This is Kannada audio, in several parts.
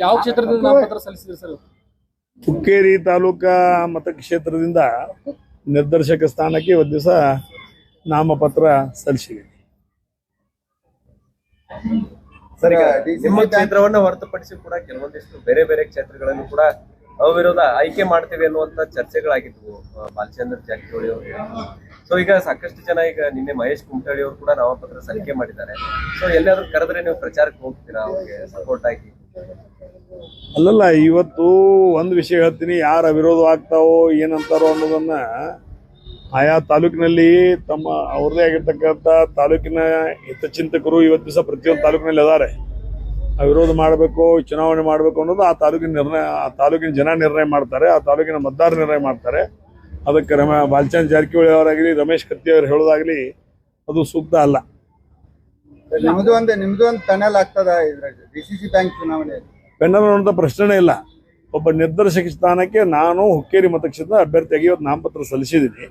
ಯಾವ ಕ್ಷೇತ್ರದಿಂದ ನಾಮಪತ್ರ ಸಲ್ಲಿಸಿದ್ರಿ ಸರ್? ಹುಕ್ಕೇರಿ ತಾಲೂಕಾ ಮತಕ್ಷೇತ್ರದಿಂದ ನಿರ್ದೇಶಕ ಸ್ಥಾನಕ್ಕೆ ಒಂದ್ ದಿವಸ ನಾಮಪತ್ರ ಸಲ್ಲಿಸಿದ್ದೀನಿ ಸರ್ ನಿಮ್ಮ ಕ್ಷೇತ್ರವನ್ನ ಹೊರತುಪಡಿಸಿ ಕೂಡ ಕೆಲವೊಂದಿಷ್ಟು ಬೇರೆ ಬೇರೆ ಕ್ಷೇತ್ರಗಳನ್ನು ಕೂಡ ಅವಿರೋಧ ಆಯ್ಕೆ ಮಾಡ್ತೇವೆ ಅನ್ನುವಂತ ಚರ್ಚೆಗಳಾಗಿದ್ವು ಬಾಲಚಂದ್ರ ಜಾರಕಿಹೊಳಿ ಅವರು. ಸೊ ಈಗ ಸಾಕಷ್ಟು ಜನ ಈಗ ನಿನ್ನೆ ಮಹೇಶ್ ಕುಮಟಳ್ಳಿ ಅವರು ಕೂಡ ನಾಮಪತ್ರ ಸಲ್ಲಿಕೆ ಮಾಡಿದ್ದಾರೆ. ಸೊ ಎಲ್ಲಾದ್ರೂ ಕರೆದ್ರೆ ನೀವು ಪ್ರಚಾರಕ್ಕೆ ಹೋಗ್ತೀರಾ ಅವ್ರಿಗೆ ಸಪೋರ್ಟ್ ಆಗಿ? ಅಲ್ಲಲ್ಲ, ಇವತ್ತು ಒಂದು ವಿಷಯ ಹೇಳ್ತೀನಿ, ಯಾರು ಅವಿರೋಧ ಆಗ್ತಾವೋ ಏನಂತಾರೋ ಅನ್ನೋದನ್ನ ಆಯಾ ತಾಲೂಕಿನಲ್ಲಿ ತಮ್ಮ ಅವ್ರದೇ ಆಗಿರ್ತಕ್ಕಂಥ ತಾಲೂಕಿನ ಹಿತಚಿಂತಕರು ಇವತ್ತು ದಿವಸ ಪ್ರತಿಯೊಂದು ತಾಲೂಕಿನಲ್ಲಿ ಅದಾರೆ ಅವಿರೋಧ ಮಾಡಬೇಕು, ಚುನಾವಣೆ ಮಾಡಬೇಕು ಅನ್ನೋದು ಆ ತಾಲೂಕಿನ ನಿರ್ಣಯ, ಆ ತಾಲೂಕಿನ ಜನ ನಿರ್ಣಯ ಮಾಡ್ತಾರೆ, ಆ ತಾಲೂಕಿನ ಮತದಾರ ನಿರ್ಣಯ ಮಾಡ್ತಾರೆ. ಅದಕ್ಕೆ ರಮ ಬಾಲ್ಚಂದ್ ಜಾರಕಿಹೊಳಿ ಅವರಾಗಲಿ ರಮೇಶ್ ಕತ್ತಿ ಅವರು ಹೇಳೋದಾಗ್ಲಿ ಅದು ಸೂಕ್ತ ಅಲ್ಲ. ನಿಮ್ದು ಒಂದು ನಿಮ್ದು ಒಂದು ಪ್ಯಾನಲ್ ಆಗ್ತದ ಡಿ ಸಿ ಸಿ ಬ್ಯಾಂಕ್ ಚುನಾವಣೆ ಪೆನ್ನಲ್ ಅನ್ನೋಂಥ ಪ್ರಶ್ನೆನೇ ಇಲ್ಲ. ಒಬ್ಬ ನಿರ್ದೇಶಕ ಸ್ಥಾನಕ್ಕೆ ನಾನು ಹುಕ್ಕೇರಿ ಮತಕ್ಷೇತ್ರದ ಅಭ್ಯರ್ಥಿಯಾಗಿ ಇವತ್ತು ನಾಮಪತ್ರ ಸಲ್ಲಿಸಿದ್ದೀನಿ.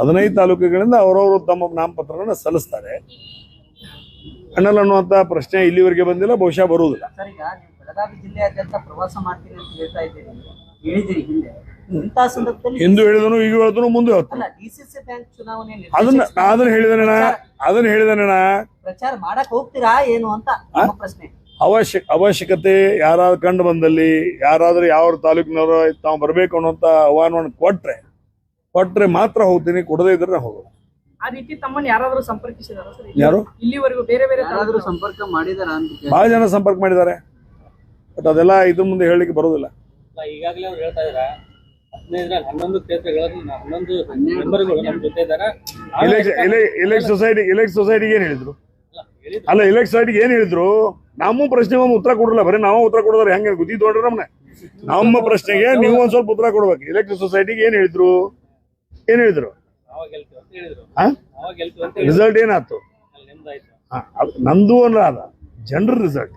ಹದಿನೈದು ತಾಲೂಕುಗಳಿಂದ ಅವರವರು ತಮ್ಮ ನಾಮಪತ್ರಗಳನ್ನ ಸಲ್ಲಿಸ್ತಾರೆ. ಅಣ್ಣಲ್ ಅನ್ನುವಂಥ ಪ್ರಶ್ನೆ ಇಲ್ಲಿವರೆಗೆ ಬಂದಿಲ್ಲ ಬಹುಶಃ ಬರುವುದಿಲ್ಲ. ಸರ್ ಈಗ ನೀವು ಬೆಳಗಾವಿ ಜಿಲ್ಲೆಯಾದ್ಯಂತ ಪ್ರವಾಸ ಮಾಡ್ತೀನಿ ಅಂತ ಹೇಳ್ತಾ ಇದ್ದೀರಿ. ಹೇಳಿದಿರಿ ಹಿಂದೆ. ಇಂಥ ಸಂದರ್ಭದಲ್ಲಿ ಹಿಂದೂ ಹೇಳಿದನು ಈಗ ಹೇಳಿದನು ಮುಂದೆ ಹೇಳ್ತಾನೆ ಅಲ್ಲ ಡಿಸಿಸಿ ಬ್ಯಾಂಕ್ ಚುನಾವಣೆ ಅದನ್ನ ಅದನ್ನ ಹೇಳಿದನಣ್ಣ ಅದನ್ನ ಹೇಳಿದನಣ್ಣ ಪ್ರಚಾರ ಮಾಡಕ್ ಹೋಗ್ತೀರಾ ಏನು ಅಂತ ನಮ್ಮ ಪ್ರಶ್ನೆ. ಅವಶ್ಯಕ ಅವಶ್ಯಕತೆ ಯಾರಾದ್ರೂ ಕಂಡು ಬಂದಲ್ಲಿ ಯಾರಾದ್ರೂ ಯಾವ ತಾಲೂಕಿನವರು ತಾವು ಬರಬೇಕು ಅನ್ನೋಂತ ಆಹ್ವಾನವನ್ನು ಕೊಟ್ರೆ ಕೊಟ್ರೆ ಮಾತ್ರ ಹೋಗ್ತೀನಿ ಕೊಡದೇ ಇದ್ರೆ ನಾ ಹೋಗೋದು. ಆ ರೀತಿ ತಮ್ಮನ್ನ ಯಾರಾದ್ರೂ ಸಂಪರ್ಕಿಸಿದಾರ ಸರ್ ಯಾರು? ಇಲ್ಲಿವರೆಗೂ ಬೇರೆ ಬೇರೆ ಯಾರಾದ್ರೂ ಸಂಪರ್ಕ ಮಾಡಿದಾರ ಅಂತ ಬಹಳ ಜನ ಸಂಪರ್ಕ ಮಾಡಿದ್ದಾರೆ. ಬಟ್ ಅದೆಲ್ಲ ಇದು ಮುಂದೆ ಹೇಳಲಿಕ್ಕೆ ಬರೋದಿಲ್ಲ. ಈಗಾಗಲೇ ಅವ್ರು ಹೇಳ್ತಾ ಇದಾರೆ ಹದಿನೈದರಲ್ಲಿ ಹನ್ನೊಂದು ಕ್ಷೇತ್ರಗಳಲ್ಲಿ ನಾ- ಹನ್ನೊಂದು ಮೆಂಬರ್ಗಳು ನಮ್ಮ ಜೊತೆ ಇದಾರೆ ಇಲೆಕ್ಷನ್ ಇಲೆಕ್ಟ್ ಸೊಸೈಟಿ ಇಲೆಕ್ಟ್ ಸೊಸೈಟಿಗೆ ಏನ್ ಹೇಳಿದ್ರು? ಅಲ್ಲ ಇಲೆಕ್ಟ್ ಸೊಸೈಟಿಗೆ ಏನ್ ಹೇಳಿದ್ರು? ನಮ್ಮ ಪ್ರಶ್ನೆ ಉತ್ತರ ಕೊಡಲ್ಲ ಬರೀ ನಾವು ಉತ್ತರ ಕೊಡೋದ್ರೆ ಹೆಂಗೆ? ಗುದ್ದಿ ತೊಗೊಂಡ್ರೆ ನಮ್ಮನೆ ನಮ್ಮ ಪ್ರಶ್ನೆಗೆ ನೀವು ಒಂದ್ ಸ್ವಲ್ಪ ಉತ್ತರ ಕೊಡ್ಬೇಕು. ಇಲೆಕ್ಟ್ ಸೊಸೈಟಿಗೆ ಏನ್ ಹೇಳಿದ್ರು? ಏನ್ ಹೇಳಿದ್ರು? ರಿಸಲ್ಟ್ ಏನಾಯ್ತು? ನಂದು ಅಲ್ಲ ಅದ. ಜನರ ರಿಸಲ್ಟ್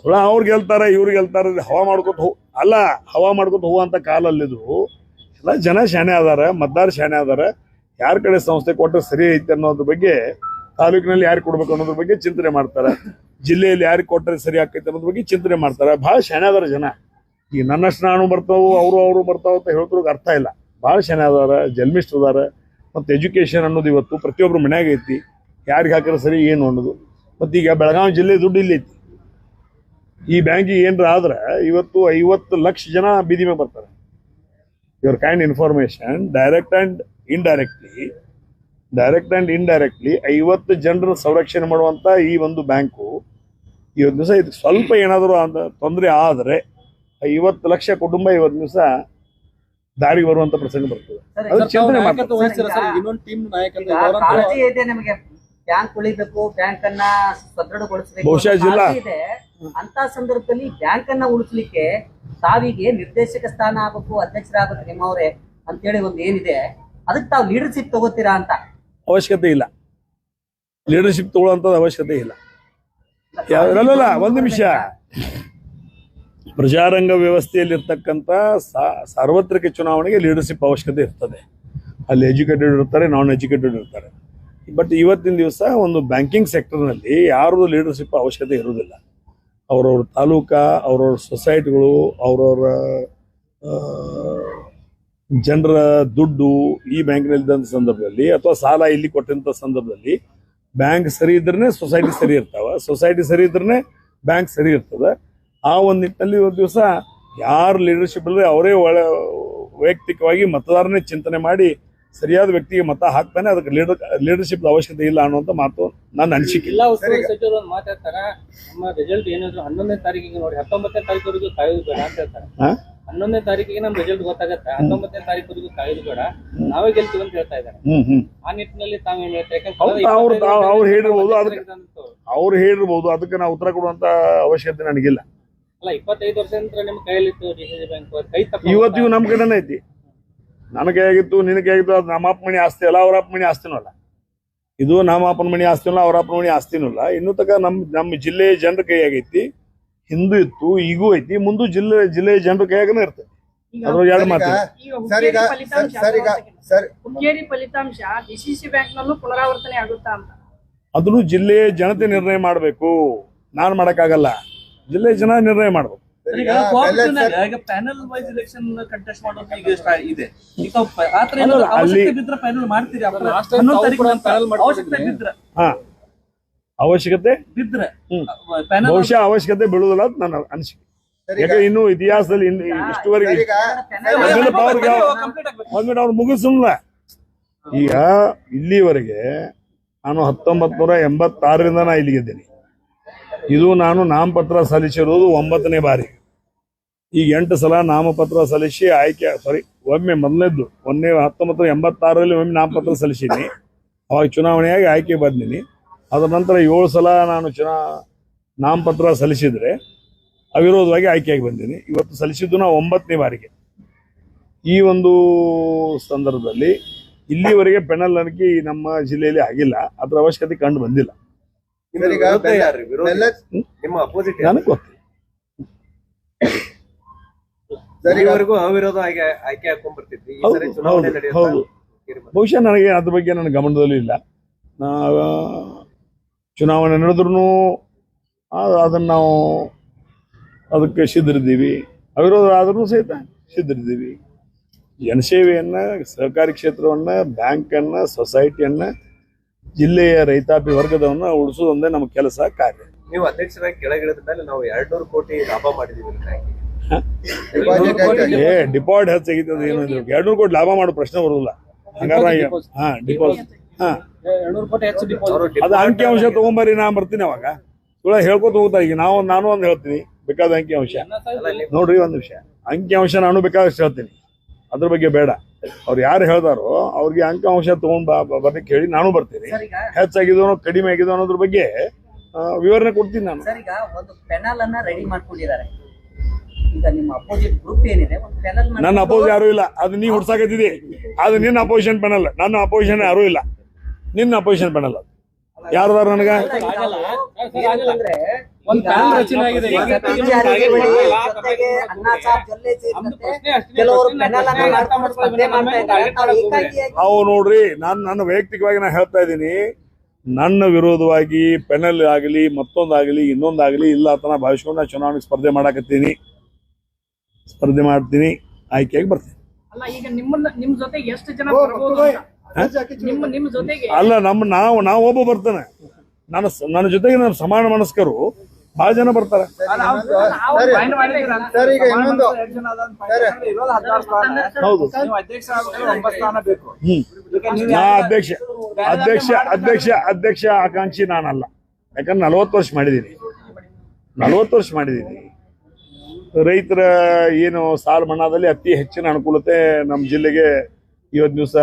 ಸುಳ ಅವ್ರು ಗೆಲ್ತಾರೆ ಇವ್ರು ಗೆಲ್ತಾರೆ ಹವಾ ಮಾಡ್ಕೊತ ಹೋ ಅಲ್ಲ, ಹವಾ ಮಾಡ್ಕೊತ ಹೋಗುವಂತ ಕಾಲಲ್ಲಿದ್ದು ಎಲ್ಲ ಜನ ಶಾನೆ ಅದಾರ, ಮತದಾರ ಶಾನೆ ಅದಾರ. ಯಾರ ಕಡೆ ಸಂಸ್ಥೆ ಕೊಟ್ಟರೆ ಸರಿ ಐತೆ ಅನ್ನೋದ್ರ ಬಗ್ಗೆ, ತಾಲೂಕಿನಲ್ಲಿ ಯಾರು ಕೊಡ್ಬೇಕು ಅನ್ನೋದ್ರ ಬಗ್ಗೆ ಚಿಂತನೆ ಮಾಡ್ತಾರೆ. ಜಿಲ್ಲೆಯಲ್ಲಿ ಯಾರಿಗೆ ಕೊಟ್ಟರೆ ಸರಿ ಆಕೈತೆ ಅನ್ನೋದ್ರ ಬಗ್ಗೆ ಚಿಂತನೆ ಮಾಡ್ತಾರೆ. ಭಾಳ ಶಾನೆ ಅದಾರ ಜನ. ಈ ನನ್ನಷ್ಟು ನಾನು ಬರ್ತಾವು, ಅವರು ಅವರು ಬರ್ತಾವ ಅಂತ ಹೇಳಿದ್ರು ಅರ್ಥ ಇಲ್ಲ. ಭಾಳ ಶಾನೆ ಅದಾರ ಜನ್ಮಿಸ್ಟ್ ಅದಾರ, ಮತ್ತು ಎಜುಕೇಶನ್ ಅನ್ನೋದು ಇವತ್ತು ಪ್ರತಿಯೊಬ್ಬರು ಮನ್ಯಾಗ ಐತಿ. ಯಾರಿಗೆ ಹಾಕಿದ್ರೆ ಸರಿ, ಏನು ಅನ್ನೋದು. ಮತ್ತು ಈಗ ಬೆಳಗಾವಿ ಜಿಲ್ಲೆ ದುಡ್ಡು ಇಲ್ಲಿ ಈ ಬ್ಯಾಂಕಿಗೆ ಏನಾರ ಆದ್ರೆ ಇವತ್ತು ಐವತ್ತು ಲಕ್ಷ ಜನ ಬೀದಿ ಮೇಲೆ ಬರ್ತಾರೆ. Your kind information direct and indirectly direct and indirectly ಐವತ್ತು ಜನರ ಸಂರಕ್ಷಣೆ ಮಾಡುವಂಥ ಈ ಒಂದು ಬ್ಯಾಂಕು ಇವತ್ತು ದಿವಸ ಇದಕ್ಕೆ ಸ್ವಲ್ಪ ಏನಾದರೂ ಅಂತ ತೊಂದರೆ ಆದರೆ ಐವತ್ತು ಲಕ್ಷ ಕುಟುಂಬ ಇವತ್ತು ದಿವಸ ದಾರಿಗೆ ಬರುವಂತ ಪ್ರಸಂಗ ಬರ್ತದೆ. ಅದು ಚಿಂತನೆ ಮಾಡ್ತಾರೆ ಬ್ಯಾಂಕ್ ಉಳಿಬೇಕು ಬ್ಯಾಂಕ್ ಅನ್ನ ಸದೃಢಗೊಳಿಸಬೇಕು ಇದೆ. ಅಂತ ಸಂದರ್ಭದಲ್ಲಿ ಬ್ಯಾಂಕ್ ಅನ್ನ ಉಳಿಸ್ಲಿಕ್ಕೆ ತಾವಿಗೆ ನಿರ್ದೇಶಕ ಸ್ಥಾನ ಆಗಬೇಕು ಅಧ್ಯಕ್ಷರಾಗಬೇಕು ನಿಮ್ಮವ್ರೆ ಅಂತೇಳಿ ಒಂದು ಏನಿದೆ. ಅದಕ್ಕೆ ತಾವು ಲೀಡರ್ಶಿಪ್ ತಗೋತೀರಾ ಅಂತ? ಅವಶ್ಯಕತೆ ಇಲ್ಲ. ಲೀಡರ್ಶಿಪ್ ತಗೊಳ್ಳೋಂಥದ್ದು ಅವಶ್ಯಕತೆ ಇಲ್ಲ. ಯಾವ- ಅಲ್ಲಲ್ಲ ಒಂದು ನಿಮಿಷ. ಪ್ರಜಾರಂಗ ವ್ಯವಸ್ಥೆಯಲ್ಲಿ ಇರ್ತಕ್ಕಂಥ ಸಾರ್ವತ್ರಿಕ ಚುನಾವಣೆಗೆ ಲೀಡರ್ಶಿಪ್ ಅವಶ್ಯಕತೆ ಇರ್ತದೆ. ಅಲ್ಲಿ ಎಜುಕೇಟೆಡ್ ಇರ್ತಾರೆ ನಾನ್ ಎಜುಕೇಟೆಡ್ ಇರ್ತಾರೆ. ಬಟ್ ಇವತ್ತಿನ ದಿವಸ ಒಂದು ಬ್ಯಾಂಕಿಂಗ್ ಸೆಕ್ಟರ್ನಲ್ಲಿ ಯಾರದು ಲೀಡರ್ಶಿಪ್ ಅವಶ್ಯಕತೆ ಇರುವುದಿಲ್ಲ. ಅವ್ರವ್ರ ತಾಲೂಕಾ, ಅವ್ರವ್ರ ಸೊಸೈಟಿಗಳು ಅವ್ರವ್ರ ಜನರ ದುಡ್ಡು ಈ ಬ್ಯಾಂಕ್ನಲ್ಲಿದ್ದಂಥ ಸಂದರ್ಭದಲ್ಲಿ ಅಥವಾ ಸಾಲ ಇಲ್ಲಿ ಕೊಟ್ಟಂಥ ಸಂದರ್ಭದಲ್ಲಿ ಬ್ಯಾಂಕ್ ಸರಿ ಇದ್ರೆ ಸೊಸೈಟಿ ಸರಿ ಇರ್ತಾವ. ಸೊಸೈಟಿ ಸರಿ ಇದ್ರೆ ಬ್ಯಾಂಕ್ ಸರಿ ಇರ್ತದೆ. ಆ ಒಂದು ನಿಟ್ಟಿನಲ್ಲಿ ಒಂದು ದಿವಸ ಯಾರು ಲೀಡರ್ಶಿಪ್ ಇಲ್ಲದೆ ಅವರೇ ಒಳ ವೈಯಕ್ತಿಕವಾಗಿ ಮತದಾರನೇ ಚಿಂತನೆ ಮಾಡಿ ಸರಿಯಾದ ವ್ಯಕ್ತಿಗೆ ಮತ ಹಾಕ್ತಾನೆ ಅದಕ್ಕೆ ಲೀಡರ್ ಲೀಡರ್ಶಿಪ್ ಅವಶ್ಯಕತೆ ಇಲ್ಲ ಅನ್ನುವಂಥ ಮಾತು ನನ್ನ ಅನಿಸಿಕೆ. ಜಿಲ್ಲಾ ಉಸ್ತುವಾರಿ ಸಚಿವರು ಒಂದು ಮಾತಾಡ್ತಾರ ನಮ್ಮ ರಿಸಲ್ಟ್ ಏನಿದ್ರು ಹನ್ನೊಂದನೇ ತಾರೀಕಿಗೆ ನೋಡಿ ಹತ್ತೊಂಬತ್ತನೇ ತಾರೀಕುವರೆಗೂ ಕಾಯೋದು ಬೇಡ ಅಂತ ಹೇಳ್ತಾರೆ? ಹನ್ನೊಂದನೇ ತಾರೀಕಿಗೆ ನಮ್ ರಿಸಲ್ಟ್ ಗೊತ್ತಾಗತ್ತೆ ಹತ್ತೊಂಬತ್ತನೇ ತಾರೀಕುವರೆಗೂ ಕಾಯೋದು ಬೇಡ ನಾವೇ ಗೆಲ್ತೀವಿ ಅಂತ ಹೇಳ್ತಾ ಇದ್ದಾರೆ. ಆ ನಿಟ್ಟಿನಲ್ಲಿ ತಾವು ಹೇಳ್ತಾರೆ? ಹೌದು, ಯಾಕಂದ್ರೆ ಅವ್ರು- ಅವ್ರು ಹೇಳಿರ್ಬೋದು, ಅದಕ್ಕೆ-. ಅವ್ರು ಹೇಳಿರ್ಬೋದು ಅದಕ್ಕೆ ನಾವು ಉತ್ತರ ಕೊಡುವಂತ ಅವಶ್ಯಕತೆ ನನಗಿಲ್ಲ. ಅಲ್ಲ ಇಪ್ಪತ್ತೈದು ನಂತರ ನಿಮ್ಮ ಕೈಯಲ್ಲಿ ಇತ್ತು ಸಿ ಬ್ಯಾಂಕ್ ಕೈ ಇವತ್ತಿಗೂ ನಮ್ಮ ಕಡೆನೇ ಐತಿ. ನನ್ನ ಹೇಗಿತ್ತು ನಿನಗೆ ಹೇಗಿತ್ತು ಅದು ನಮ್ಮ ಅಪ್ಪ ಮಣಿ ಆಸ್ತಿ ಅಲ್ಲ ಅವ್ರ ಅಪ್ಪ ಮಣಿ ಆಸ್ತಿನೂ ಅಲ್ಲ. ಇದು ನಮ್ಮ ಅಪ್ಪನ ಮಣಿ ಆಸ್ತಿನೂ ಅಲ್ಲ ಅವ್ರ ಅಪ್ಪನ ಮಣಿ ಆಸ್ತಿನೂ ಅಲ್ಲ. ಇನ್ನು ತಕ ನಮ್ಮ ನಮ್ಮ ಜಿಲ್ಲೆಯ ಜನರ ಕೈಯಾಗೈತಿ ಹಿಂದೂ ಇತ್ತು ಈಗೂ ಐತಿ ಮುಂದೂ ಜಿಲ್ಲೆ ಜಿಲ್ಲೆಯ ಜನರ ಕೈಯಾಗನೇ ಇರ್ತದೆ ಈಗ ಎರಡು ಮಾತು ಸರ್ ಸರ್ ಸರ್ ಈಗ ಸರ್. ಹುಕ್ಕೇರಿ ಫಲಿತಾಂಶ ಡಿಸಿಸಿ ಬ್ಯಾಂಕ್ ನಲ್ಲೂ ಪುನರಾವರ್ತನೆ ಆಗುತ್ತಾ ಅಂತ. ಅದನ್ನು ಜಿಲ್ಲೆಯ ಜನತೆ ನಿರ್ಣಯ ಮಾಡಬೇಕು. ನಾನು ಮಾಡೋಕ್ಕಾಗಲ್ಲ. ಜಿಲ್ಲೆಯ ಜನ ನಿರ್ಣಯ ಮಾಡಬೇಕು. ಸರ್, ಈಗ ಈಗ ಬೆಲ್ಲ cooperative ಸರ್- ನಾಗ ಈಗ ಪ್ಯಾನಲ್ ವೈಸ್ ಎಲೆಕ್ಷನ್ ಕಂಟೆಸ್ಟ್ ಮಾಡೋದು ಈಗ ಇದೆ. ಈಗ ಆತರ ಅಲ್ಲ, ಏನಾದ್ರು ಅವಶ್ಯಕತೆ ಬಿದ್ರೆ ಪ್ಯಾನಲ್ ಮಾಡ್ತೀರಿ ಹನ್ನೊಂದು ತಾರೀಕು ಬಿದ್ರೆ. ಬಿದ್ರೆ. ಬಹುಶಃ ಅವಶ್ಯಕತೆ ಬೀಳುವುದಿಲ್ಲ ಅಂತ ನನ್ನ ಅನಿಸಿಕೆ. ಯಾಕೆ ಇನ್ನು ಇತಿಹಾಸದಲ್ಲಿ ಇಷ್ಟುವರೆಗೆ ಒಂದ್ಮೇಲೆ ಅವ್ರು ಮುಗಿಸಲ್ಲ ಈಗ ಇಲ್ಲಿವರೆಗೆ ನಾನು ಹತ್ತೊಂಬತ್ ನೂರ ಎಂಬತ್ತಾರರಿಂದ ನಾ ಇಲ್ಲಿಗಿದ್ದೀನಿ. ಇದು ನಾನು ನಾಮಪತ್ರ ಸಲ್ಲಿಸಿರೋದು ಒಂಬತ್ತನೇ ಬಾರಿ. ಈಗ ಎಂಟು ಸಲ ನಾಮಪತ್ರ ಸಲ್ಲಿಸಿ ಆಯ್ಕೆ ಸಾರಿ ಒಮ್ಮೆ ಮೊದಲನೇದ್ದು ಒಂದೇ ಹತ್ತೊಂಬತ್ತು ಎಂಬತ್ತಾರರಲ್ಲಿ ಒಮ್ಮೆ ನಾಮಪತ್ರ ಸಲ್ಲಿಸೀನಿ. ಅವಾಗ ಚುನಾವಣೆಯಾಗಿ ಆಯ್ಕೆ ಬಂದೀನಿ. ಅದರ ನಂತರ ಏಳು ಸಲ ನಾನು ಚುನಾ ನಾಮಪತ್ರ ಸಲ್ಲಿಸಿದ್ರೆ ಅವಿರೋಧವಾಗಿ ಆಯ್ಕೆಯಾಗಿ ಬಂದಿನಿ. ಇವತ್ತು ಸಲ್ಲಿಸಿದ್ದು ನಾವು ಒಂಬತ್ತನೇ ಬಾರಿಗೆ. ಈ ಒಂದು ಸಂದರ್ಭದಲ್ಲಿ ಇಲ್ಲಿವರೆಗೆ ಪೆನಲ್ ನನಗೆ ನಮ್ಮ ಜಿಲ್ಲೆಯಲ್ಲಿ ಆಗಿಲ್ಲ. ಅದರ ಅವಶ್ಯಕತೆ ಕಂಡು ಬಂದಿಲ್ಲ. ನನಗೆ ಸರ್, ಅವಿರೋಧ ಆಗಿ ಆಯ್ಕೆ ಹಾಕೊಂಡ್ ಬರ್ತಿದ್ವಿ. ಈ ಹೌದು, ಸರಿ ಚುನಾವಣೆ ಹೌದು, ನಡೆಯುತ್ತಾ? ಬಹುಶಃ ನನಗೆ ಅದ್ರ ಬಗ್ಗೆ ನನ್ನ ಗಮನದಲ್ಲಿ ಇಲ್ಲ. ನಾ ಚುನಾವಣೆ ನಡೆದ್ರೂ ಅದನ್ನ ನಾವು ಅದಕ್ಕೆ ಸಿದ್ಧರಿದ್ದೀವಿ. ಅವಿರೋಧ ಆದ್ರೂ ಸಹಿತ ಸಿದ್ಧರಿದ್ದೀವಿ. ಜನಸೇವೆಯನ್ನು ಸಹಕಾರಿ ಕ್ಷೇತ್ರವನ್ನ ಬ್ಯಾಂಕನ್ನ ಸೊಸೈಟಿಯನ್ನ ಜಿಲ್ಲೆಯ ರೈತಾಪಿ ವರ್ಗದವನ್ನ ಉಳಿಸೋದೊಂದೇ ನಮ್ಮ ಕೆಲಸ ಕಾರ್ಯ. ನೀವು ಅಧ್ಯಕ್ಷರಾಗಿ ಕೆಳಗಿಳಿದ ಮೇಲೆ ನಾವು ಎರಡ್ ನೂರು ಕೋಟಿ ಲಾಭ ಮಾಡಿದೀವಿ ಅಂತ. ಹೇಗೆ? ಏ ಡಿಪಾಸಿಟ್ ಹೆಚ್ಚಾಗಿತ್ತು ಅದು ಏನು ಕೋಟಿ ಲಾಭ ಮಾಡೋ ಪ್ರಶ್ನೆ ಬರೋದಿಲ್ಲ. ಹಂಗಾರ ಹಾ ಡಿಪಾಸಿಟ್ ಹಾ. ಅದು ಅಂಕಿ ಅಂಶ ತಗೊಂಬರ್ರಿ ನಾ ಬರ್ತೀನಿ ಅವಾಗ. ಸುಳ್ಳ ಹೇಳ್ಕೊತ ಹೋಗ್ತಾರೆ. ಈಗ ನಾವು ನಾನು ಒಂದು ಹೇಳ್ತೀನಿ ಬೇಕಾದ ಅಂಕಿ ಅಂಶ. ನೋಡ್ರಿ ಒಂದು ವಿಷಯ ಅಂಕಿ ಅಂಶ ನಾನು ಬೇಕಾದಷ್ಟು ಹೇಳ್ತೀನಿ. ಅದ್ರ ಬಗ್ಗೆ ಬೇಡ. ಅವ್ರು ಯಾರು ಹೇಳ್ತಾರೋ ಅವ್ರಿಗೆ ಅಂಕಿ ಅಂಶ ತಗೊಂಡ್ ಬಾ ಬಾ- ಬರ್ಲಿಕ್ಕೆ ಹೇಳಿ ನಾನು ಬರ್ತೀನಿ. ಹೆಚ್ಚಾಗಿದ ಈಗ ಕಡಿಮೆ ಆಗಿದೋ ಅನ್ನೋದ್ರ ಬಗ್ಗೆ ವಿವರಣೆ ಕೊಡ್ತೀನಿ ನಾನು. ಸರ್ ಈಗ ಒಂದು ಪೆನಲ್ ಅನ್ನ ರೆಡಿ ಮಾಡ್ಕೊಂಡಿದ್ದಾರೆ. ಈಗ ನಿಮ್ಮ ಅಪೋಸಿಟ್ ಗ್ರೂಪ್ ಏನಿದೆ ಒಂದು ಪೆನಲ್ ನನ್ನ ಅಪೋಸ್ ಯಾರು ಇಲ್ಲ. ಅದು ನೀ ಹುಡ್ಸಾಕತ್ತಿದಿ ಅದು ನಿನ್ನ ಅಪೋಸಿಷನ್ ಪೆನಲ್ ನನ್ನ ಅಪೋಸಿಷನ್ ಯಾರು ಇಲ್ಲ. ನಿನ್ನ ಅಪೋಸಿಷನ್ ಪೆನಲ್ ಯಾರು ಅದಾರ ನನಗ? ಅಂದ್ರೆ ಒಂದ್ ಪ್ಯಾನಲ್ ರಚನೆ ಆಗಿದೆ. ಅವು ನೋಡ್ರಿ ನಾನು ನನ್ನ ವೈಯಕ್ತಿಕವಾಗಿ ನಾ ಹೇಳ್ತಾ ಇದ್ದೀನಿ. ನನ್ನ ವಿರೋಧವಾಗಿ ಪೆನಲ್ ಆಗಲಿ ಮತ್ತೊಂದಾಗಲಿ ಇನ್ನೊಂದಾಗಲಿ ಇಲ್ಲ ಅಂತ ನಾ ಭಾವಿಸ್ಕೊಂಡು ನಾ ಚುನಾವಣೆಗೆ ಸ್ಪರ್ಧೆ ಮಾಡಕತ್ತೀನಿ. ಸ್ಪರ್ಧೆ ಮಾಡ್ತೀನಿ ಆಯ್ಕೆಯಾಗಿ ಬರ್ತೀನಿ. ಅಲ್ಲ? ನಿಮ್ಮ ನಾವು ನಾವು ಒಬ್ಬ ಬರ್ತಾನೆ. ನನ್ನ ನನ್ನ ಜೊತೆಗೆ ನನ್ನ ಸಮಾನ ಮನಸ್ಕರು ಬಹಳ ಜನ ಬರ್ತಾರೆ. ಹೌದು. ಅಧ್ಯಕ್ಷ ಒಂಬತ್ತು ಸ್ಥಾನ ಬೇಕು. ಹ್ಮ್. ನಾ ಅಧ್ಯಕ್ಷ ಅಧ್ಯಕ್ಷ ಅಧ್ಯಕ್ಷ ಅಧ್ಯಕ್ಷ ಆಕಾಂಕ್ಷಿ ನಾನಲ್ಲ. ಯಾಕಂದ್ರೆ ನಲವತ್ತು ವರ್ಷ ಮಾಡಿದ್ದೀನಿ. ನಲವತ್ತು ವರ್ಷ ಮಾಡಿದ್ದೀನಿ. ರೈತರ ಏನು ಸಾಲ ಮನ್ನಾದಲ್ಲಿ ಅತಿ ಹೆಚ್ಚಿನ ಅನುಕೂಲತೆ ನಮ್ಮ ಜಿಲ್ಲೆಗೆ ಇವತ್ತು ದಿವಸ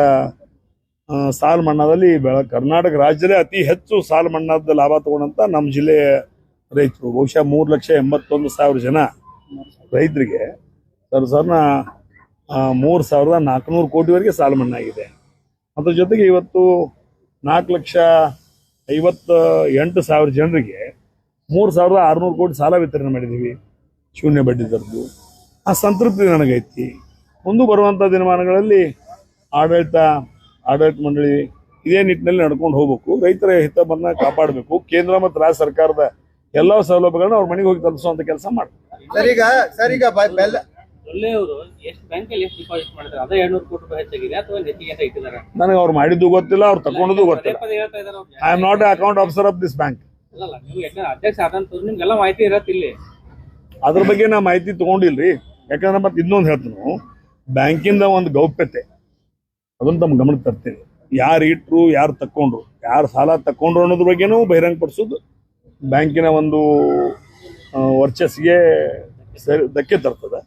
ಸಾಲ ಮನ್ನಾದಲ್ಲಿ ಬೆಳ, ಕರ್ನಾಟಕ ರಾಜ್ಯದಲ್ಲೇ ಅತಿ ಹೆಚ್ಚು ಸಾಲ ಮನ್ನಾದ ಲಾಭ ತಗೊಂಡಂತ ನಮ್ಮ ಜಿಲ್ಲೆಯ ರೈತರು. ಬಹುಶಃ ಮೂರು ಲಕ್ಷ ಎಂಬತ್ತೊಂದು ಸಾವಿರ ಜನ ರೈತರಿಗೆ ಸರ್ ಸರ್ನ ಮೂರು ಸಾವಿರದ ನಾಲ್ಕುನೂರು ಕೋಟಿವರೆಗೆ ಸಾಲ ಮನ್ನಾಗಿದೆ ಅದ್ರ ಜೊತೆಗೆ ಇವತ್ತು ನಾಲ್ಕು ಲಕ್ಷ ಐವತ್ತ ಎಂಟು ಸಾವಿರ ಜನರಿಗೆ ಮೂರು ಸಾವಿರದ ಆರುನೂರು ಕೋಟಿ ಸಾಲ ವಿತರಣೆ ಮಾಡಿದ್ದೀವಿ. ಶೂನ್ಯ ಬಡ್ಡಿ ದರದ್ದು ಆ ಸಂತೃಪ್ತಿ ನನಗೈತಿ. ಮುಂದೆ ಬರುವಂಥ ದಿನಮಾನಗಳಲ್ಲಿ ಆಡಳಿತ ಆಡಳಿತ ಮಂಡಳಿ ಇದೇ ನಿಟ್ಟಿನಲ್ಲಿ ನಡ್ಕೊಂಡು ಹೋಗ್ಬೇಕು. ರೈತರ ಹಿತವನ್ನು ಕಾಪಾಡಬೇಕು. ಕೇಂದ್ರ ಮತ್ತು ರಾಜ್ಯ ಸರ್ಕಾರದ ಎಲ್ಲ ಸೌಲಭ್ಯಗಳನ್ನ ಅವ್ರ ಮನೆಗೆ ಹೋಗಿ ತಲುಪಿಸುವಂತ ಕೆಲಸ ಮಾಡ್ಬೇಕು. ಸರ್ ಈಗ ಸರ್ ಈಗ ಬೆಲ್ಲ. ಒಳ್ಳೆ ಅವರು ಎಷ್ಟು ಬ್ಯಾಂಕಲ್ಲಿ ಎಷ್ಟು ಡಿಪಾಸಿಟ್ ಮಾಡಿದ್ರೆ? ಅದೇ ಎರಡ್ನೂರು ಕೋಟಿ ರೂಪಾಯಿ ಹೆಚ್ಚಾಗಿದೆ. ಅಥವಾ ಹೆಚ್ಚಿಗೆ ಅಂತ ಇಟ್ಟಿದ್ದಾರೆ? ನನಗೆ ಅವ್ರು ಮಾಡಿದ್ದು ಗೊತ್ತಿಲ್ಲ ಅವ್ರು ತಗೊಂಡದ್ದು ಪದೇ ಗೊತ್ತಿಲ್ಲ ಹೇಳ್ತಾ ಇದ್ದಾರೆ I am not account officer of this bank ಅಧ್ಯಕ್ಷ ಆದಂತವ್ರು ನಿಮ್ಗೆಲ್ಲ ಮಾಹಿತಿ ಇರತ್ತೆ ಇಲ್ಲಿ. ಅದ್ರ ಬಗ್ಗೆ ನಾ ಮಾಹಿತಿ ತಗೊಂಡಿಲ್ರಿ. ಯಾಕಂದ್ರೆ ಮತ್ತೆ ಇನ್ನೊಂದು ಹೇಳ್ತೀನಿ ಬ್ಯಾಂಕಿಂದ ಒಂದು ಗೌಪ್ಯತೆ. ಅದನ್ನು ತಮ್ಮ ಗಮನಕ್ಕೆ ತರ್ತೀನಿ ಯಾರು ಇಟ್ರು ಯಾರು ತಕ್ಕೊಂಡ್ರು ಯಾರು ಸಾಲ ತಕ್ಕೊಂಡ್ರು ಅನ್ನೋದ್ರ ಬಗ್ಗೆನೂ ಬಹಿರಂಗಪಡಿಸೋದು. ಬ್ಯಾಂಕಿನ ಒಂದು ವರ್ಚಸ್ಗೆ ವರ್ಚಸ್ಸಿಗೆ ಸರಿ ಧಕ್ಕೆ ತರ್ತದೆ.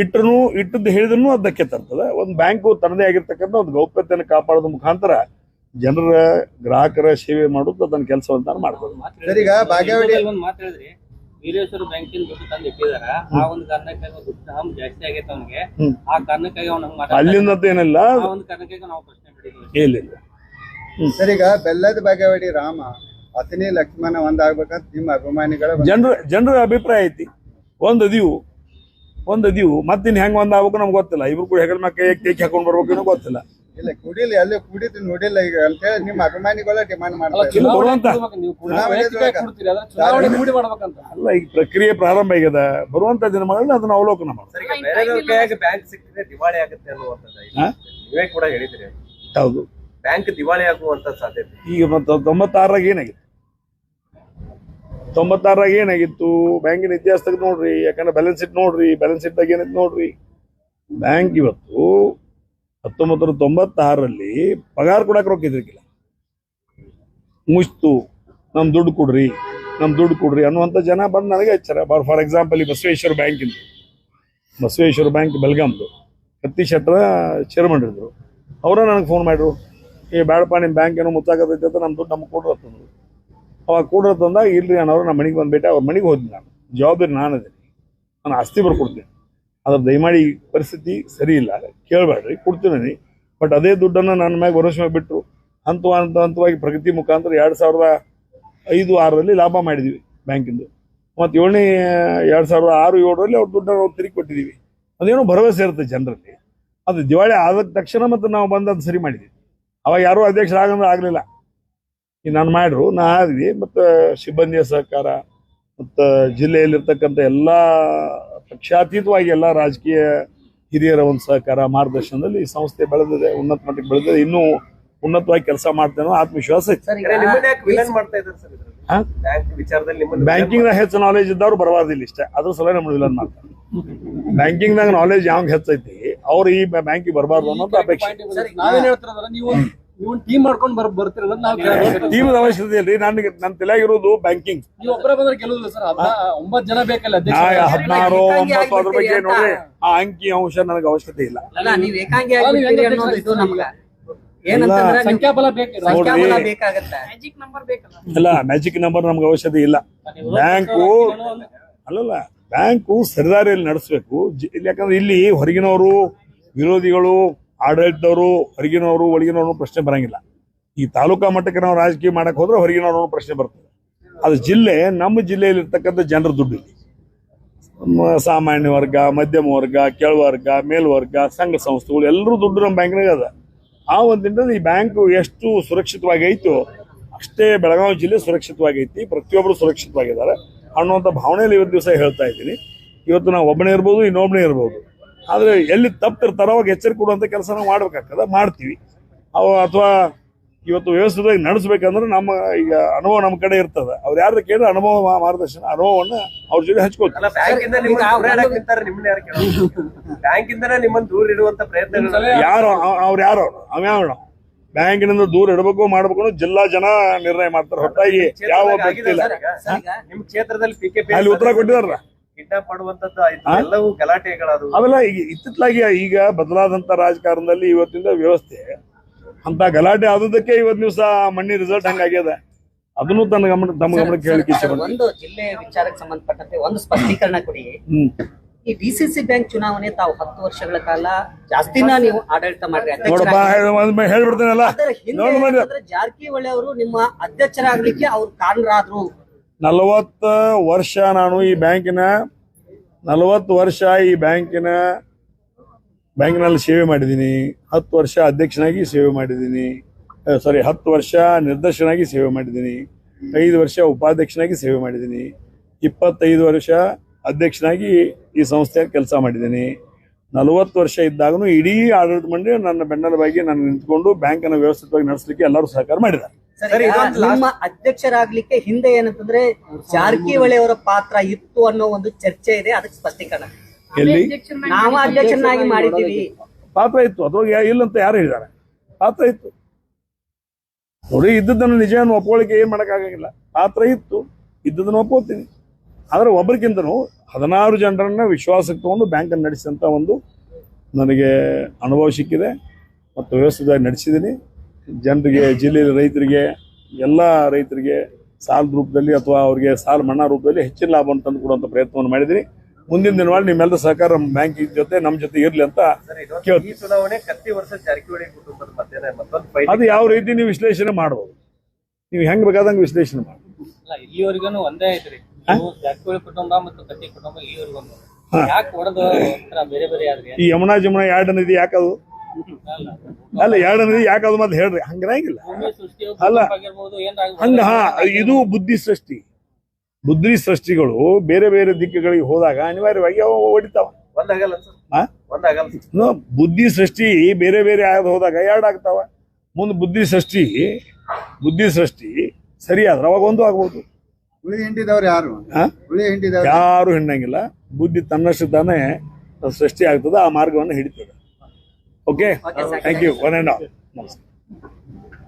ಇಟ್ಟರು ಇಟ್ಟದ್ದು ಹೇಳಿದ್ರು ಅದು ಧಕ್ಕೆ ತರ್ತದೆ. ಒಂದು ಬ್ಯಾಂಕು ತನ್ನದೇ ಆಗಿರ್ತಕ್ಕಂಥ ಒಂದು ಗೌಪ್ಯತೆಯನ್ನು ಕಾಪಾಡೋದ್ರ ಮುಖಾಂತರ ಜನರ ಗ್ರಾಹಕರ ಸೇವೆ ಮಾಡೋದು ಅದನ್ನ ಕೆಲಸವಂತ ಮಾಡ್ಬೋದು. ವೀರೇಶ್ವರ ಬ್ಯಾಂಕಿನ ದುಡ್ಡು ತಂದು ಇಟ್ಟಿದಾರ ಆ ಒಂದು ಕಾರಣಕ್ಕಾಗಿ ಅವ್ನ್ ದುಡ್ಡು ಹಮ್ ಜಾಸ್ತಿ ಆಗೈತೆ ಅವ್ನಿಗೆ. ಹ್ಮ್. ಆ ಕಾರಣಕ್ಕಾಗಿ ಅವ್ನ ಹಂಗ್ ಮಾತಾಡ್ತಾ ಅಲ್ಲಿಂದ ಅಂತ ಏನಿಲ್ಲ? ಆ ಒಂದು ಕಾರಣಕ್ಕಾಗಿ ನಾವು ಪ್ರಶ್ನೆ ಮಾಡಿದ್ವಿ. ಇಲ್ಲ ಇಲ್ಲ ಸರ್ ಈಗ ಬೆಲ್ಲದ ಬಾಗೇವಾಡಿ ರಾಮ ಅತನಿ ಲಕ್ಷ್ಮಣ ಒಂದಾಗ್ಬೇಕಂತ ನಿಮ್ಮ ಅಭಿಮಾನಿಗಳ ಒಂದು- ಜನರ ಜನರ ಅಭಿಪ್ರಾಯ ಐತಿ. ಒಂದ್ ಅದೀವು ಒಂದ್ ಅದೀವು ಮತ್ತಿನ್ ಹೆಂಗ್ ಒಂದ್ ಆಗ್ಬೇಕು ನಮ್ಗೆ ಗೊತ್ತಿಲ್ಲ. ಇಬ್ರು ಕೂಡ ಹೆಗಲ್ ಮ್ಯಾಗ ಕೈ ಕೇಕ್ ಹಾಕೊಂಡ್ ಬರ್ಬೇಕು ಗೊತ್ತಿಲ್ಲ. ಇಲ್ಲ ಕುಡಿಲಿ ಅಲ್ಲೇ ಕುಡಿದು ನೋಡಿಲ್ಲ ಈಗ ಅಂತ ಹೇಳಿ ನಿಮ್ಮ ಅಭಿಮಾನಿಗಳ ಡಿಮಾಂಡ್ ಮಾಡ್ತಾರೆ ಬರುವಂತ- ಅಲ್ಲ ಈಗ ಪ್ರಕ್ರಿಯೆ ಪ್ರಾರಂಭ ಆಗ್ಯದ ಬರುವಂತ ದಿನಗಳಲ್ಲಿ ಅದನ್ನ ಅವಲೋಕನ ಮಾಡಿ ಬ್ಯಾಂಕ್ ಸಿಕ್ಕಿದ್ರೆ ದಿವಾಳಿ ಆಗುತ್ತೆ ಅನ್ನುವಂಥದ್ದು? ನೀವೇ ಕೂಡ ಹೇಳಿದ್ರಿ. ಹೌದು. ಬ್ಯಾಂಕ್ ದಿವಾಳಿ ಆಗುವಂತ ಸಾಧ್ಯತೆ. ಈಗ ಮತ್ತೆ ತೊಂಬತ್ತಾರಾಗ ಏನಾಗಿತ್ತು? ತೊಂಬತ್ತಾರಾಗ ಏನಾಗಿತ್ತು ಬ್ಯಾಂಕಿನ ಇತಿಹಾಸದಾಗ ನೋಡ್ರಿ ಯಾಕಂದ್ರೆ ಬ್ಯಾಲೆನ್ಸ್ ಶೀಟ್ ನೋಡ್ರಿ ಬ್ಯಾಲೆನ್ಸ್ ಶೀಟ್ದಾಗ ಏನಾಯ್ತು ನೋಡ್ರಿ. ಬ್ಯಾಂಕ್ ಇವತ್ತು ಹತ್ತೊಂಬತ್ತು ನೂರ ತೊಂಬತ್ತಾರರಲ್ಲಿ ಪಗಾರ ಕೊಡಕ್ಕೆ ರೊಕ್ಕ ಇದ್ರಿಕಿಲ್ಲ ಮುಚ್ತು ನಮ್ ದುಡ್ಡು ಕೊಡ್ರಿ, ನಮ್ ದುಡ್ಡು ಕೊಡ್ರಿ ಅನ್ನುವಂಥ ಜನ ಬಂದು ನನಗೆ ಹಚ್ಚಾರ ಫಾರ್ ಎಕ್ಸಾಂಪಲ್ ಈ ಬಸವೇಶ್ವರ ಬ್ಯಾಂಕಿಂದು ಬಸವೇಶ್ವರ ಬ್ಯಾಂಕ್ ಬೆಲ್ಗಾಮ್ದು ಕತ್ತಿ ಶೆಟ್ಟರ ಚೇರ್ಮನ್ ಇದ್ರು. ಅವರ ನನಗೆ ಫೋನ್ ಮಾಡಿದ್ರು. ಏ ಬೇಡಪ್ಪ ನಿಮ್ಮ ಬ್ಯಾಂಕ್ ಏನೋ ಮುಚ್ಚಾಕತೈತೆ ಅಂತ ನಮ್ಮ ದುಡ್ಡು ನಮ್ಗೆ ಕೊಡ್ರಿ ಅಂತಂದ್ರು ಅವಾಗ ಕೊಡ್ರಿ ಅಂತಂದಾಗ ಇಲ್ರಿ ಅನ್ನೋರು ನಮ್ಮ ಮನೆಗೆ ಬಂದುಬಿಟ್ಟೆ. ಅವ್ರ ಮನೆಗೆ ಹೋದ್ನಿ ನಾನು. ಜವಾಬ್ದಾರಿ ನಾನು ಅದೀನಿ ನಾನು ಆಸ್ತಿ ಬರ್ಕೊಡ್ತೀನಿ ಅದ್ರ ದಯಮಾಡಿ ಈ ಪರಿಸ್ಥಿತಿ ಸರಿ ಇಲ್ಲ. ಕೇಳಬೇಡ್ರಿ ಕೊಡ್ತೀನಿ ಬಟ್ ಅದೇ ದುಡ್ಡನ್ನು ನನ್ನ ಮ್ಯಾಗ ಭರವಸೆ ಮ್ಯಾಗ ಹಂತ ಹಂತ ಹಂತವಾಗಿ ಪ್ರಗತಿ ಮುಖಾಂತರ ಎರಡು ಸಾವಿರದ ಐದು, ಆರರಲ್ಲಿ ಲಾಭ ಮಾಡಿದ್ವಿ ಬ್ಯಾಂಕಿಂದು. ಮತ್ತು ಏಳನೇ, ಎರಡು ಸಾವಿರದ ಆರು, ಏಳರಲ್ಲಿ ಅವ್ರ ದುಡ್ಡನ್ನು ನಾವು ತಿರುಗಿ ಕೊಟ್ಟಿದ್ದೀವಿ ಅದೇನೋ ಭರವಸೆ ಇರುತ್ತೆ ಜನರಲ್ಲಿ. ಅದು ದಿವಾಳಿ ಆದ ತಕ್ಷಣ ಮತ್ತು ನಾವು ಬಂದು ಅದು ಸರಿ ಮಾಡಿದ್ವಿ. ಅವಾಗ ಯಾರೂ ಅಧ್ಯಕ್ಷರಾಗಂದ್ರೆ ಆಗಲಿಲ್ಲ. ಈಗ ನಾನು ಮಾಡ್ರು ನಾ ಆದ್ವಿ ಮತ್ತು ಸಿಬ್ಬಂದಿಯ ಸಹಕಾರ, ಮತ್ತು ಜಿಲ್ಲೆಯಲ್ಲಿರ್ತಕ್ಕಂಥ ಎಲ್ಲ ಪಕ್ಷಾತೀತವಾಗಿ ಎಲ್ಲ ರಾಜಕೀಯ ಹಿರಿಯರ ಒಂದು ಸಹಕಾರ ಮಾರ್ಗದರ್ಶನದಲ್ಲಿ ಈ ಸಂಸ್ಥೆ ಬೆಳೆದಿದೆ ಉನ್ನತ ಮಟ್ಟಕ್ಕೆ ಬೆಳೆದಿದೆ. ಇನ್ನೂ ಉನ್ನತವಾಗಿ ಕೆಲಸ ಮಾಡ್ತೇನೆ ಅನ್ನೋ ಆತ್ಮವಿಶ್ವಾಸ ಐತೆ ಬ್ಯಾಂಕಿಂಗ್ ಹೆಚ್ಚು ನಾಲೆಜ್ ಇದ್ದವ್ರು ಬರಬಾರ್ದಿಲ್ಲ ಇಷ್ಟೇ. ಅದ್ರ ಸಲ ನಮ್ಮ ವಿಲನ್ ಮಾಡ್ತಾರೆ. ಬ್ಯಾಂಕಿಂಗ್ನಾಗ ನಾಲೆಜ್ ಯಾವಾಗ ಹೆಚ್ಚೈತಿ? ಅವ್ರು ಈ ಬ್ಯಾಂಕಿಗೆ ಬರಬಾರ್ದು ಅನ್ನೋದು ಅಪೇಕ್ಷೆ. ನೀವು ಟೀಮ್ ಮಾಡ್ಕೊಂಡು ಬರ್ ನಾವು ಕೇಳೋದು. ಟೀಮ್ ಅವಶ್ಯಕತೆ ಇಲ್ರಿ. ನನಗೆ ನನ್ನ ತಲೆಯಾಗಿರೋದು ಬ್ಯಾಂಕಿಂಗ್ ನೀವು ಒಬ್ಬರೇ ಬಂದ್ರೆ ಗೆಲ್ಲುದಿಲ್ಲ ಸರ್. ಹದ್ನಾ ಒಂಬತ್ತು ಜನ ಬೇಕಲ್ಲ ಅಧ್ಯಕ್ಷ ಹದಿನಾರು ಒಂಬತ್ತು ಅದ್ರ ಬಗ್ಗೆ ಆಗ್ಬಿಡ್ತೀರಿ ನೋಡ್ರಿ. ಆ ಅಂಕಿ ಅಂಶ ನನಗೆ ಅವಶ್ಯಕತೆ ಇಲ್ಲ. ಅಲ್ಲ ನೀವ್ ಏಕಾಂಗಿ ಅಲ್ಲ, ಆಗ್ಬಿಡ್ತೀರಿ ಅನ್ನೋದು ಇದು ನಮ್ಗ. ಏನಂತಂದ್ರೆ ನಿಮ್ ಸಂಖ್ಯಾಬಲ ಬೇಕು ಸಂಖ್ಯಾಬಲ ನೋಡ್ರಿ. ಬೇಕಾಗತ್ತೆ. ಮ್ಯಾಜಿಕ್ ನಂಬರ್ ಬೇಕಲ್ಲ. ಇಲ್ಲ ಮ್ಯಾಜಿಕ್ ನಂಬರ್ ನಮ್ಗೆ ಅವಶ್ಯಕತೆ ಇಲ್ಲ. ಬ್ಯಾಂಕು ಅಲ್ಲಲ್ಲ ಬ್ಯಾಂಕು ಸರಿದಾರಿಯಲ್ಲಿ ನಡೆಸಬೇಕು. ಯಾಕಂದ್ರೆ ಇಲ್ಲಿ ಹೊರಗಿನವರು ವಿರೋಧಿಗಳು ಆಡಳಿತದವರು, ಹೊರಗಿನವರು ಒಳಗಿನವರು ಪ್ರಶ್ನೆ ಬರಂಗಿಲ್ಲ. ಈ ತಾಲೂಕಾ ಮಟ್ಟಕ್ಕೆ ನಾವು ರಾಜಕೀಯ ಮಾಡಕ್ಕೆ ಹೋದ್ರೆ ಹೊರಗಿನವ್ರು ಪ್ರಶ್ನೆ ಬರ್ತದೆ. ಅದು ಜಿಲ್ಲೆ, ನಮ್ಮ ಜಿಲ್ಲೆಯಲ್ಲಿ ಇರ್ತಕ್ಕಂಥ ಜನರ ದುಡ್ಡು ಸಾಮಾನ್ಯ ವರ್ಗ, ಮಧ್ಯಮ ವರ್ಗ, ಕೆಳವರ್ಗ, ಮೇಲ್ವರ್ಗ, ಸಂಘ ಸಂಸ್ಥೆಗಳು, ಎಲ್ಲರೂ ದುಡ್ಡು ನಮ್ಮ ಬ್ಯಾಂಕ್ನಾಗ ಅದ. ಆ ಒಂದಿಂದ ಈ ಬ್ಯಾಂಕ್ ಎಷ್ಟು ಸುರಕ್ಷಿತವಾಗಿ ಐತೋ ಅಷ್ಟೇ ಬೆಳಗಾವಿ ಜಿಲ್ಲೆ ಸುರಕ್ಷಿತವಾಗೈತಿ ಪ್ರತಿಯೊಬ್ಬರು ಸುರಕ್ಷಿತವಾಗಿದ್ದಾರೆ ಅನ್ನುವಂಥ ಭಾವನೆಯಲ್ಲಿ ಇವತ್ತು ದಿವಸ ಹೇಳ್ತಾ ಇದ್ದೀನಿ. ಇವತ್ತು ನಾವು ಒಬ್ಬನೇ ಇರ್ಬೋದು, ಇನ್ನೊಬ್ಬನೇ ಇರ್ಬೋದು. ಆದರೆ ಎಲ್ಲಿ ತಪ್ಪಿರ್ತಾರೋ ಅವಾಗ ಎಚ್ಚರಿಕೆ ಕೊಡುವಂಥ ಕೆಲಸ ನಾವು ಮಾಡ್ಬೇಕಾಗ್ತದೆ ಮಾಡ್ತೀವಿ. ಅವ ಅಥವಾ ಇವತ್ತು ವ್ಯವಸ್ಥಿತವಾಗಿ ನಡೆಸಬೇಕಂದ್ರೆ ನಮ್ಮ ಈಗ ಅನುಭವ ನಮ್ಮ ಕಡೆ ಇರ್ತದೆ. ಅವ್ರು ಯಾರು ಕೇಳಿದ್ರೆ ಅನುಭವ ಮಾರ್ಗದರ್ಶನ ಅನುಭವವನ್ನು ಅವ್ರ ಜೊತೆ ಹಂಚ್ಕೋತಾರೆ ಯಾರು ಅವ್ರು ಯಾರು? ಅವ್ರು ಅವ್ಯಾವ ಬ್ಯಾಂಕಿನಿಂದ ದೂರ ಇಡಬೇಕು ಮಾಡ್ಬೇಕು ಅಂದ್ರೆ ಜಿಲ್ಲಾ ಜನ ನಿರ್ಣಯ ಮಾಡ್ತಾರೆ. ಹೊರತಾಗಿ ಯಾವ ವ್ಯಕ್ತಿ ಇಲ್ಲ. ಸರ್ ನಿಮ್ ಕ್ಷೇತ್ರದಲ್ಲಿ ಅಲ್ಲಿ ಉತ್ತರ ಕೊಟ್ಟಿದಾರಲ್ಲ. ಕಿಡ್ನಾಪ್ ಮಾಡುವಂತದ್ದು ಆಯ್ತು. ಎಲ್ಲವೂ ಗಲಾಟೆಗಳದು ಅವೆಲ್ಲ ಈಗ ಇತ್ತಿತ್ತಲಾಗಿ ಈಗ ಬದಲಾದಂತ ರಾಜಕಾರಣದಲ್ಲಿ ಇವತ್ತಿಂದ ವ್ಯವಸ್ಥೆ ಅಂತ ಗಲಾಟೆ ಆದದಕ್ಕೆ ಇವತ್ತು ದಿವಸ ಮಣ್ಣಿ ರಿಸಲ್ಟ್ ಹಂಗಾಗ್ಯದ ಅದನ್ನು ತನ್ನ ಗಮನ ತಮ್ಮ ಗಮನಕ್ಕೆ ಹೇಳಿಕೆ ಒಂದು ಜಿಲ್ಲೆ ವಿಚಾರಕ್ಕೆ ಸಂಬಂಧಪಟ್ಟಂತೆ ಒಂದು ಸ್ಪಷ್ಟೀಕರಣ ಕೊಡಿ. ಈ ಡಿಸಿಸಿ ಬ್ಯಾಂಕ್ ಚುನಾವಣೆ ತಾವು ಹತ್ತು ವರ್ಷಗಳ ಕಾಲ ಜಾಸ್ತಿನ ನೀವು ಆಡಳಿತ ಮಾಡ್ರಿ ಹೇಳ್ಬಿಡ್ತೇನಲ್ಲ? ಜಾರಕಿಹೊಳಿ ಅವರು ನಿಮ್ಮ ಅಧ್ಯಕ್ಷರಾಗ್ಲಿಕ್ಕೆ ಅವ್ರು ಕಾರಣರಾದ್ರು. ನಲವತ್ತು ವರ್ಷ ನಾನು ಈ ಬ್ಯಾಂಕಿನ, ನಲವತ್ತು ವರ್ಷ ಈ ಬ್ಯಾಂಕಿನ, ಬ್ಯಾಂಕಿನಲ್ಲಿ ಸೇವೆ ಮಾಡಿದ್ದೀನಿ. ಹತ್ತು ವರ್ಷ ಅಧ್ಯಕ್ಷನಾಗಿ ಸೇವೆ ಮಾಡಿದ್ದೀನಿ. ಸಾರಿ ಹತ್ತು ವರ್ಷ ನಿರ್ದೇಶನಾಗಿ ಸೇವೆ ಮಾಡಿದ್ದೀನಿ. ಐದು ವರ್ಷ ಉಪಾಧ್ಯಕ್ಷನಾಗಿ ಸೇವೆ ಮಾಡಿದ್ದೀನಿ. ಇಪ್ಪತ್ತೈದು ವರ್ಷ ಅಧ್ಯಕ್ಷನಾಗಿ ಈ ಸಂಸ್ಥೆಯಲ್ಲಿ ಕೆಲಸ ಮಾಡಿದ್ದೀನಿ. ನಲವತ್ತು ವರ್ಷ ಇದ್ದಾಗಲೂ ಇಡೀ ಆಡಳಿತ ಮಂಡಳಿ ನನ್ನ ಬೆನ್ನೆಲುಬಾಗಿ ನಾನು ನಿಂತ್ಕೊಂಡು ಬ್ಯಾಂಕನ್ನು ವ್ಯವಸ್ಥಿತವಾಗಿ ನಡೆಸಲಿಕ್ಕೆ ಎಲ್ಲರೂ ಸಹಕಾರ ಮಾಡಿದ್ದಾರೆ. ಸರ್, ನಿಮ್ಮ ಅಧ್ಯಕ್ಷರಾಗ್ಲಿಕ್ಕೆ ಹಿಂದೆ ಏನಂತಂದ್ರೆ ಜಾರಕಿಹೊಳಿ ಅವರ ಪಾತ್ರ ಇತ್ತು ಅನ್ನೋ ಒಂದು ಚರ್ಚೆ ಇದೆ ಅದಕ್ಕೆ ಸ್ಪಷ್ಟೀಕರಣ. ಎಲ್ಲಿ? ನಾವು ಅಧ್ಯಕ್ಷನಾಗಿ ಮಾಡಿದ್ದೀವಿ. ಪಾತ್ರ ಇತ್ತು ಇಲ್ಲ ಅಂತ ಯಾರು ಹೇಳಿದ್ದಾರೆ? ಪಾತ್ರ ಇತ್ತು. ನೋಡಿ ಇದ್ದದನ್ನು ನಿಜವನ್ನು ಒಪ್ಕೊಳ್ಳಿಕ್ಕೆ ಏನ್ ಮಾಡೋಕ್ಕಾಗಂಗಿಲ್ಲ. ಪಾತ್ರ ಇತ್ತು ಇದ್ದದನ್ನು ಒಪ್ಕೋತೀನಿ. ಆದ್ರೆ ಒಬ್ಬರಿಗಿಂತನೂ ಹದಿನಾರು ಜನರನ್ನ ವಿಶ್ವಾಸಕ್ಕೆ ತಗೊಂಡು ಬ್ಯಾಂಕನ್ನು ನಡೆಸಿದಂಥ ಒಂದು ನನಗೆ ಅನುಭವ ಸಿಕ್ಕಿದೆ ಮತ್ತು ವ್ಯವಸ್ಥಿತವಾಗಿ ನಡೆಸಿದ್ದೀನಿ. ಜನರಿಗೆ ಜಿಲ್ಲೆಯ ರೈತರಿಗೆ ಎಲ್ಲ ರೈತರಿಗೆ ಸಾಲದ ರೂಪದಲ್ಲಿ ಅಥವಾ ಅವರಿಗೆ ಸಾಲ ಮನ್ನಾ ರೂಪದಲ್ಲಿ ಹೆಚ್ಚಿನ ಲಾಭವನ್ನು ತಂದು ಕೊಡುವಂಥ ಪ್ರಯತ್ನವನ್ನು ಮಾಡಿದ್ದೀನಿ. ಮುಂದಿನ ದಿನಗಳಲ್ಲಿ ನಿಮ್ಮೆಲ್ಲರ ಸಹಕಾರ ಬ್ಯಾಂಕ್ ಜೊತೆ ನಮ್ಮ ಜೊತೆ ಇರಲಿ ಅಂತ ಕೇಳ್ತೀನಿ. ಚುನಾವಣೆ ಕತ್ತಿ ವರ್ಷ ಜಾರಕಿಹೊಳಿ ಕುಟುಂಬದ ಮಧ್ಯೆ ಮತ್ತೊಂದು ಫೈಟ್ ಅದು ಯಾವ ರೀತಿ ನೀವು ವಿಶ್ಲೇಷಣೆ ಮಾಡ್ಬೋದು? ನೀವು ಹೆಂಗ್ ಬೇಕಾದಂಗೆ ವಿಶ್ಲೇಷಣೆ ಮಾಡಬಹುದು ಅಲ್ಲ ಇಲ್ಲಿವರೆಗೂ ಒಂದೇ ಐತ್ರಿ. ನೀವು ಜಾರಕಿಹೊಳಿ ಕುಟುಂಬ ಮತ್ತು ಕತ್ತಿ ಕುಟುಂಬ ಇಲ್ಲಿವರೆಗೂ ಹಾ. ಯಾಕೆ ಹೊಡೆದು ಬೇರೆ ಬೇರೆ ಆದ್ರಿ ಈ ಯಮುನಾ ಜಮುನಾ ಎರಡು ನದಿ ಯಾಕದು? ಅಲ್ಲ. ಎರಡನೇ ಯಾಕ ಯಾಕೆ ಅದು ಮತ್ತೆ ಹೇಳ್ರಿ? ಹಂಗಿರಂಗಿಲ್ಲ ಸೃಷ್ಟಿ ಅಲ್ಲ. ಹಂಗ ಹಾ ಇದು ಬುದ್ಧಿ ಸೃಷ್ಟಿ ಬುದ್ಧಿ ಸೃಷ್ಟಿಗಳು ಬೇರೆ ಬೇರೆ ದಿಕ್ಕುಗಳಿಗೆ ಹೋದಾಗ ಅನಿವಾರ್ಯವಾಗಿ ಅವ ಹೊಡಿತಾವ. ಒಂದಾಗಲ್ಲ ಸರ್. ಹಾ? ಒಂದಾಗಲ್ಲ ಬುದ್ಧಿ ಸೃಷ್ಟಿ ಬೇರೆ ಬೇರೆ ಆಗದ ಹೋದಾಗ ಎರಡಾಗ್ತಾವ ಮುಂದ ಬುದ್ಧಿ ಸೃಷ್ಟಿ ಬುದ್ಧಿ ಸೃಷ್ಟಿ ಸರಿ ಆದ್ರೆ ಅವಾಗ ಒಂದು ಆಗ್ಬೋದು. ಯಾರು? ಹಾ? ಹುಳಿ ಹಿಂಡಿದವ್ರು ಯಾರು? ಹಿಂಡಂಗಿಲ್ಲ. ಬುದ್ಧಿ ತನ್ನಷ್ಟು ತಾನೇ ಸೃಷ್ಟಿ ಆಗ್ತದೆ ಆ ಮಾರ್ಗವನ್ನು ಹಿಡಿತದೆ. Okay. thank you. One and all.